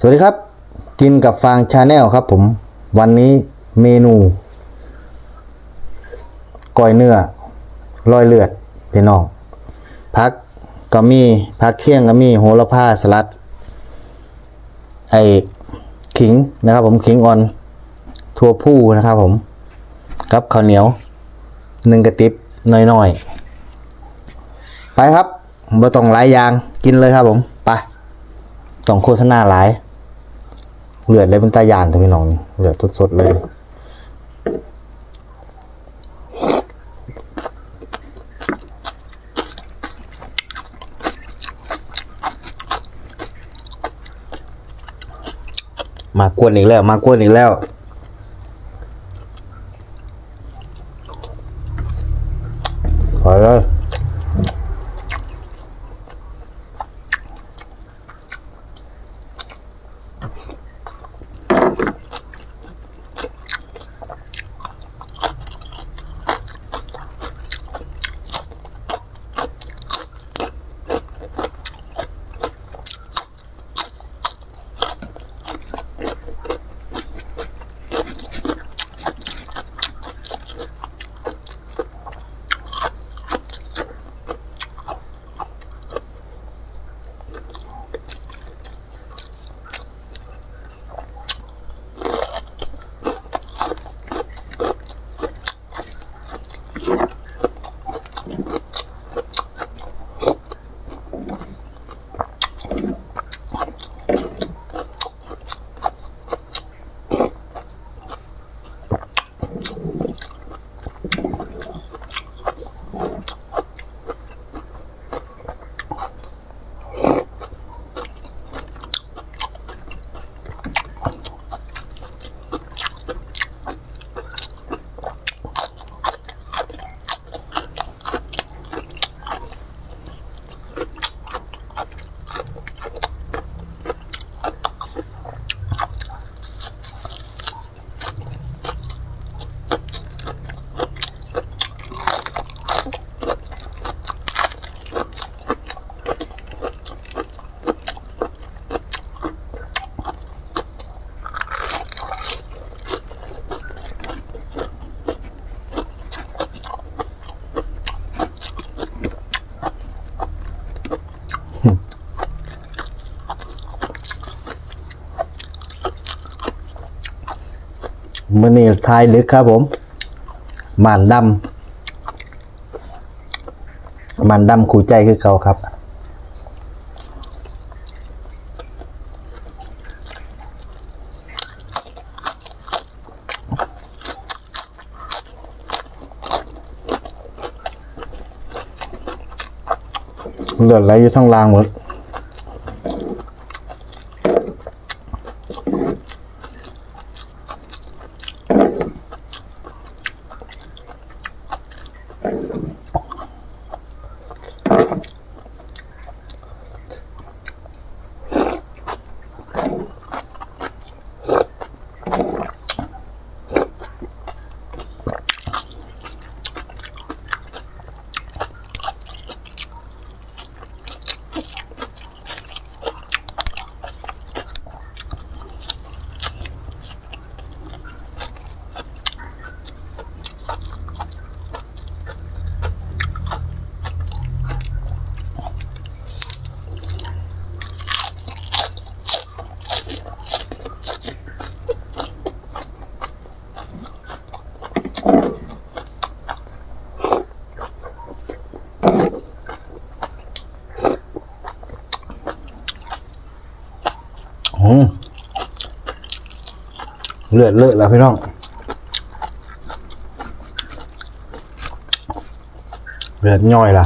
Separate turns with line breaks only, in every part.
สวัสดีครับ กินกับฟางชาแนลครับผมวันนี้เมนูก้อยเนื้อรอยเลือดพี่น้องพักก็มีพักเที่ยงก็มีโหระพาสลัด ไอขิงนะครับผมขิงอ่อนทั่วผู้นะครับผมกับข้าวเหนียวหนึ่งกระติบน้อยๆ ไปครับบ่ต้องหลายอย่างกินเลยครับผม ไปต้องโฆษณาหลาย เลือดเลยเป็นตายานแต่พี่น้องนี่เลือดสดๆเลยมากวนอีกแล้ว มากวนอีกแล้ว มื่อนี้ทายลึกครับผมหมันดำหมันดำขู่ใจคือเขาครับเลือดไหลอยู่ทั้งรางหมด เลือดเลอะแล้วพี่น้องเลือดย่อยล่ะ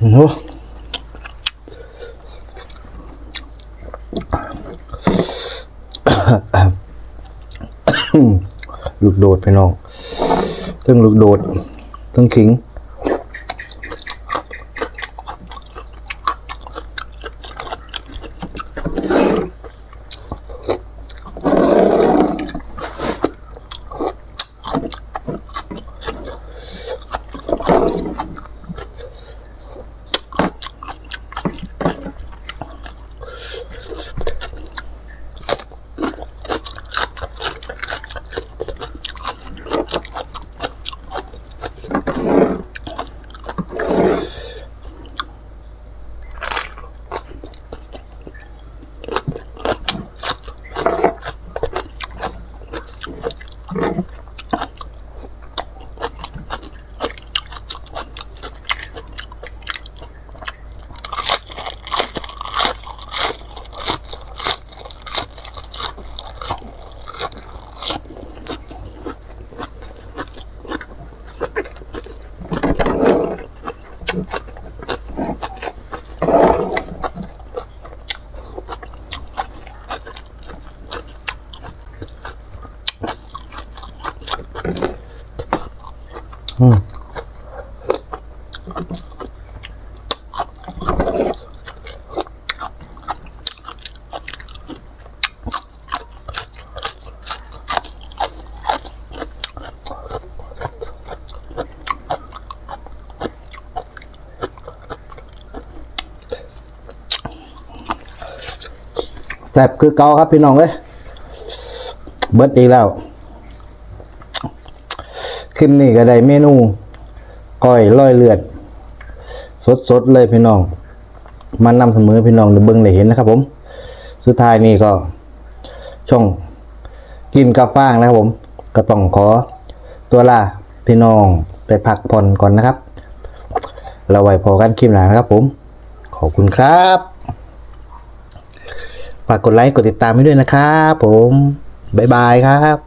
โอ้ลูกโดดพี่น้องทั้งลูกโดดทั้งขิง อืม แซ่บคือเกาครับพี่น้องเอ้ยเบิดอีกแล้วคลิปนี้ก็ได้เมนูก้อยลอยเลือด สดๆเลยพี่น้องมานำเสมอพี่น้องได้เบิ่งได้เห็นนะครับ ผม สุดท้ายนี้ก็ ช่องกินกาฟ้างนะครับผมก็ต้องขอตัวลาพี่น้องไปพักผ่อนก่อนนะครับ เราไว้พอกันคลิปหน้านะครับผม ขอบคุณครับ ฝากกดไลค์กดติดตามให้ด้วยนะครับ ผม บ๊ายบายครับ